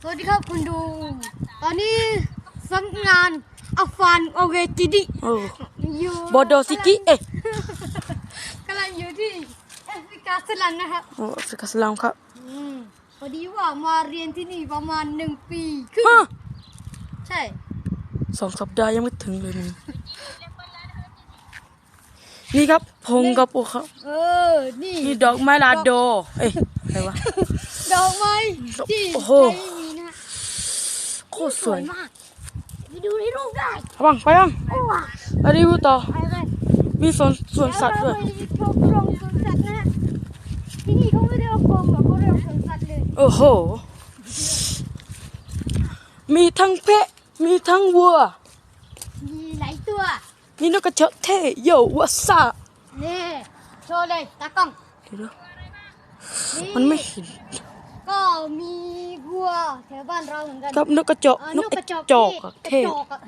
สวัสดีครับคุณดู ตอนนี้สำนักงานอัฟฟานโอเวจิดิโอ้อยู่โบโดซิกิเอ๊ะกำลังอยู่ที่แอฟริกาสลันนะครับโอ้อัฟริกาสลามครับอืมพอดีว่ามาเรียนที่นี่ประมาณหนึ่งปีครึ่งฮะใช่สองสัปดาห์ยังไม่ถึงเลยมึงนี่ครับพงกระปุกครับ เออ นี่นี่ดอกไม้ลาโด เอ้ยอะไรวะ ดอกไม้ที่โอ้โห ไทยมีนะฮะ โคตรสวยมากไปดูในรูปได้ไปบ้างไปบ้างโอ้ว่ะไปรีวิวต่อ ไปไปมีสวนสวนสัตว์ด้วย เดี๋ยวเราไปชมโรงสวนสัตว์นะฮะที่นี่เขาไม่เรียกว่ากรงหรอกเขาเรียกว่าสวนสัตว์เลยโอ้โห มีทั้งเพะ มีทั้งวัว มีหลายตัวมีนกกระเจอกเท่โยวัสซานี่โชว์เลยตากล้องเดี๋ยวนะนี่มันไม่เห็นก็ มีวัวแถวบ้านเราเหมือนกันครับนกกระจอกเออนกกกกระระจอกจอกอะกเท่ระจอกอะ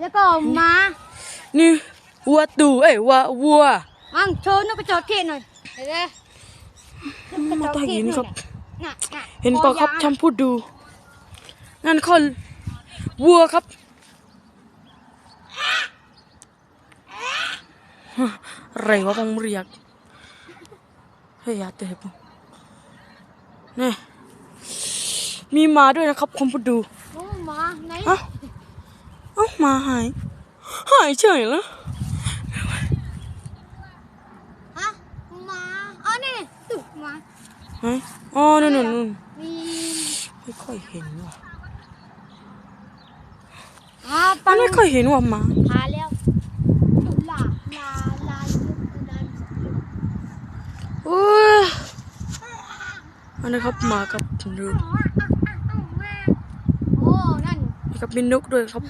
แล้วก็ม้านี่วัวตูเอ้ยวัววัวมั่งโชว์นกกระจอกเทศหน่อยเห็นไหมนกกระจอกมาใต้เทศหินครับน่ะน่ะเห็นเปล่าครับคอยาวชมพูดู นั่นคนวัวครับ อะไรวะผมเรียกเฮ้ยอยาเตะผมนี่ มีหมาด้วยนะครับคุณผู้ดูโอ้ม้าไหนเอ้าเอ้าหมาหายหายเฉยแล้วฮะม้าอ๋อนี่ตุ๊กม้าหายอ๋อนู่นนู่นนู่นมีไม่ค่อยเห็นว่ะอ่ามัปันนไม่ค่อยเห็นว่ะหมาพาแล้วลาลาลาลุกลาโอ้ยอันนี้ครับหมากับดูโอ้ นั่นนี่ครับมีนกด้วยครับ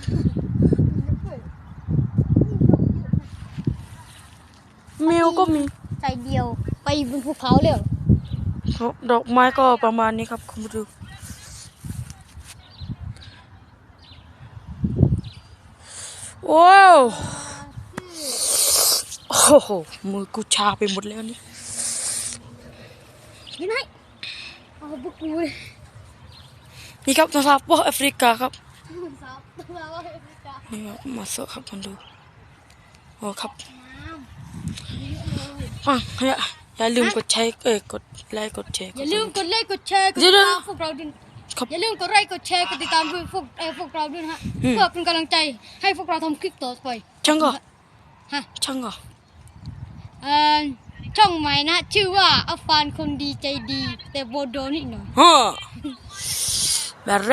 แมวก็มีใจเดียวไปบนภูเขาเลยเหรอครับดอกไม้ก็ประมาณนี้ครับคุณผู้ดูว้าวโอ้โหมือกูชาไปหมดแล้วนี่ยังไงเอาบุกกูเลย นี่ครับนะครับพวกแอฟริกาครับสาวตัวว่าเอฟริกานี่ครับมาเสอะครับคุณดูโอ้ครับน้ำอะอย่าอย่าลืมกดแชร์เอ้ยกดไลค์กดแชร์อย่าลืมกดไลค์กดแชร์กดเดี๋ติยวดๆตามพวกเราด้วยครับอย่าลืมกดไลค์กดแชร์กดติดตามพวกเอ่อพวกเราด้วยนะฮะอืมเพื่อเป็นกำลังใจให้พวกเราทำคลิปต่อไปช่างก็ฮะช่างก็เอ่อช่องใหม่นะ ชื่อว่าอัฟฟานคนดีใจดี แต่โบโดนิดหน่อย ฮะแบบไร